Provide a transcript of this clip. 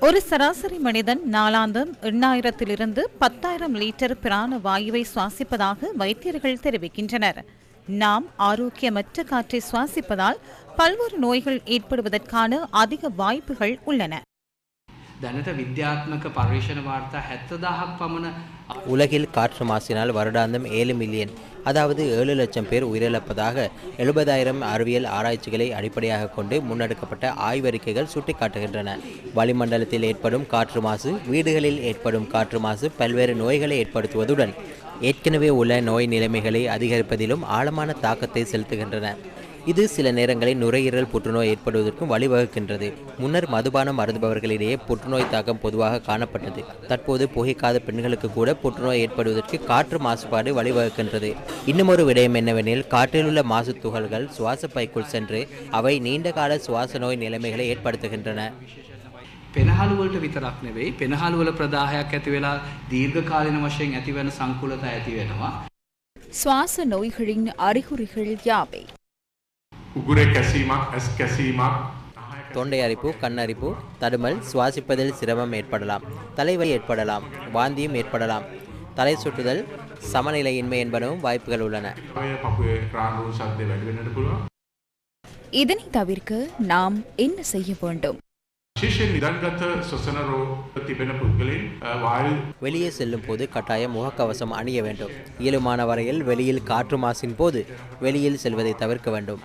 ஒரு சராசரி மனிதன் நாளாந்தம் எண்ணாயிரத்திலிருந்து பத்தாயிரம் லிட்டர் பிராண வாயுவை சுவாசிப்பதாக வைத்தியர்கள் தெரிவிக்கின்றனர். நாம் ஆரோக்கியமற்ற காற்றை சுவாசிப்பதால் பல்வேறு நோய்கள் ஏற்படுவதற்கான அதிக வாய்ப்புகள் உள்ளன. දැනට විද්‍යාත්මක පර්යේෂණ වාර්තා හැත්ත දහක් පමණ உலகில் காற்று மாசினால் வருடாந்தம் ஏழு மில்லியன் அதாவது ஏழு லட்சம் பேர் உயிரிழப்பதாக எழுபதாயிரம் அறிவியல் ஆராய்ச்சிகளை அடிப்படையாக கொண்டு முன்னெடுக்கப்பட்ட ஆய்வறிக்கைகள் சுட்டிக்காட்டுகின்றன வளிமண்டலத்தில் ஏற்படும் காற்று மாசு வீடுகளில் ஏற்படும் காற்று மாசு பல்வேறு நோய்களை ஏற்படுத்துவதுடன் ஏற்கனவே உள்ள நோய் நிலைமைகளை அதிகரிப்பதிலும் ஆழமான தாக்கத்தை செலுத்துகின்றன இது சில நேரங்களில் நுரையீரல் புற்றுநோய் ஏற்படுவதற்கும் வழிவகுக்கின்றது முன்னர் மதுபானம் அருந்துபவர்களிடையே புற்றுநோய் தாக்கம் பொதுவாக காணப்பட்டது தற்போது புகைக்காத பெண்களுக்கு கூட புற்றுநோய் ஏற்படுவதற்கு காற்று மாசுபாடு வழிவகுக்கின்றது இன்னுமொரு விடயம் என்னவெனில் காற்றிலுள்ள மாசு துகள்கள் சுவாச பைக்குள் சென்று அவை நீண்டகால சுவாச நோய் நிலைமைகளை ஏற்படுத்துகின்றன පෙනහළුවලට විතරක් නෙවෙයි පෙනහළුවල ප්‍රදාහයක් ඇති වෙලා දීර්ඝකාලීන වශයෙන් ඇතිවන සංකුලතා ඇති වෙනවා. சுவாச நோய்களின் அறிகுறிகள் யாவை தொண்டை அரிப்பு கண்ணரிப்பு தடுமல் சுவாசிப்பதில் சிரமம் ஏற்படலாம் தலைவலி ஏற்படலாம் வாந்தியும் ஏற்படலாம். தலை சுற்றுதல் சமநிலையின்மை என்பனவும் வாய்ப்புகள் உள்ளன. இதனை தவிர்க்க நாம் என்ன செய்ய வேண்டும்? ශිෂ්‍ය නිදන්ගත සොසන රෝග තිබෙන පුද්ගලින් වායු வெளியே செல்லும் போது கட்டாயம் முகக்கவசம் அணிய வேண்டும் இயலுமான வரையில் வெளியில் காற்று மாசின் போது வெளியில் செல்வதை தவிர்க்க வேண்டும்